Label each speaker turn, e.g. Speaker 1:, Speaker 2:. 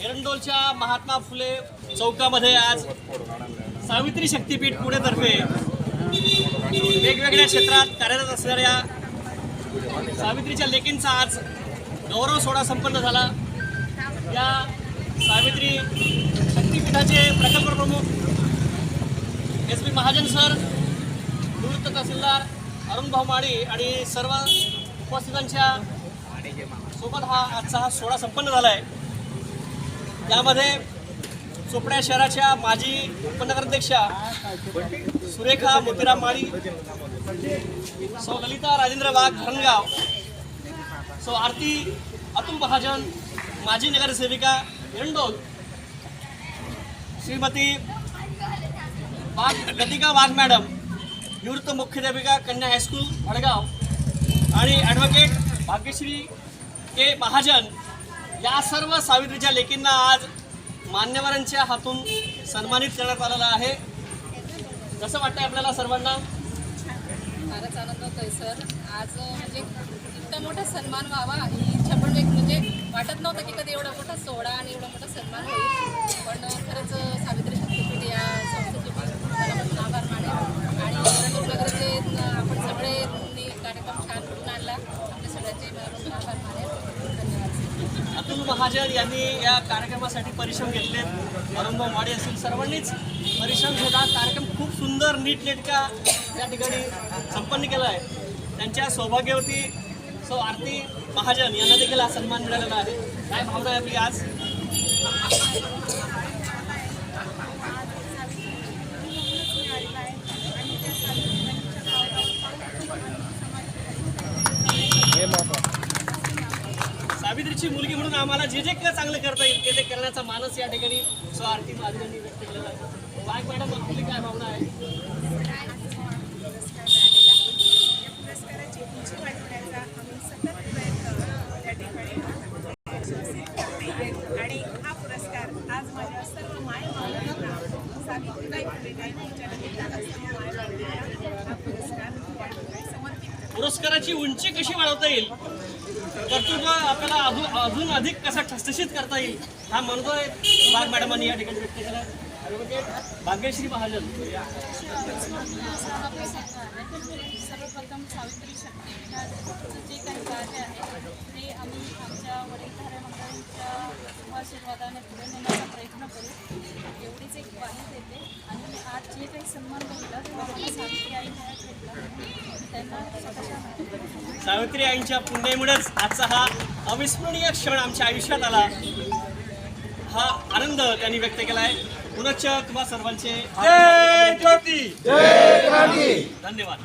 Speaker 1: एरंडोलच्या महात्मा फुले चौकामध्ये आज सावित्री शक्तीपीठ पुणेतर्फे वेगवेगळ्या क्षेत्रात कार्यरत असणाऱ्या सावित्रीच्या लेकींचा आज गौरव सोहळा संपन्न झाला. या सावित्री शक्तीपीठाचे प्रकल्प प्रमुख एस पी महाजन सर निवृत्त तहसीलदार अरुण भाऊ माळी आणि सर्व उपस्थितांच्या सोबत हा आजचा हा सोहळा संपन्न झाला आहे. यामध्ये चोपड्या शहराच्या माजी उपनगराध्यक्षा सुरेखा मोतीराम माळी सौ ललिता राजेंद्र वाघ धरणगाव सौ आरती अतुल महाजन माजी नगरसेविका एरंडोल श्रीमती वाघ लतिका वाघ मॅडम निवृत्त मुख्याध्यापिका कन्या हायस्कूल वडगाव आणि ॲडव्होकेट भाग्यश्री के महाजन या सर्व सावित्रीच्या लेकींना आज मान्यवरांच्या हातून सन्मानित करण्यात आलेलं आहे. कसं वाटतंय आपल्याला सर्वांना?
Speaker 2: फारच आनंद होतोय सर. आज म्हणजे इतका मोठा सन्मान व्हावा ही इच्छा पण म्हणजे वाटत नव्हतं की कधी एवढा मोठा सोहळा आणि एवढा मोठा सन्मान होईल.
Speaker 1: महाजन यांनी या कार्यक्रमासाठी परिश्रम घेतले अरुणभाऊ माडे असतील सर्वांनीच परिश्रम घेत कार्यक्रम खूप सुंदर नीटनेटका या ठिकाणी संपन्न केला आहे. त्यांच्या सौभाग्यवती सौ आरती महाजन यांना देखील हा सन्मान मिळालेला आहे. काय भावना आहे आपली आज? आमची मुलगी म्हणून आम्हाला जे जे काय चांगलं करता येईल ते ते करण्याचा मानस या ठिकाणी सौ आरती महाजन व्यक्त केलेला आहे वाघ मॅडम आपली काय भावना आहे?
Speaker 3: आणि हा पुरस्कार आज माझ्या सर्व सावित्रीबाई फुले यांच्या हा पुरस्कार समर्पित
Speaker 1: पुरस्काराची उंची कशी वाढवता येईल? कर्तृत्व आपल्याला अजून अजून अधिक कसा ठसठशीत करता येईल हा मनोदय बाग मॅडमांनी या ठिकाणी व्यक्त केला. भाग्यश्री महाजन.
Speaker 4: सर्वप्रथम सावित्री शक्तीपीठाचं जे काही कार्य आहे ते आम्ही आमच्या वडीलधाऱ्या मंडळींच्या आशीर्वादाने पुढे नेण्याचा प्रयत्न करू एवढीच एक ग्वाही देते आणि आज जे काही सन्मान भेटला तो आम्हाला सावित्री आई मिळत भेटला त्यांना स्वतःच्या
Speaker 1: सावित्री आईंच्या पुण्यामुळेच आजचा हा अविस्मरणीय क्षण आमच्या आयुष्यात आला. हा आनंद त्यांनी व्यक्त केला आहे पुनश्च तुम्हा सर्वांचे धन्यवाद.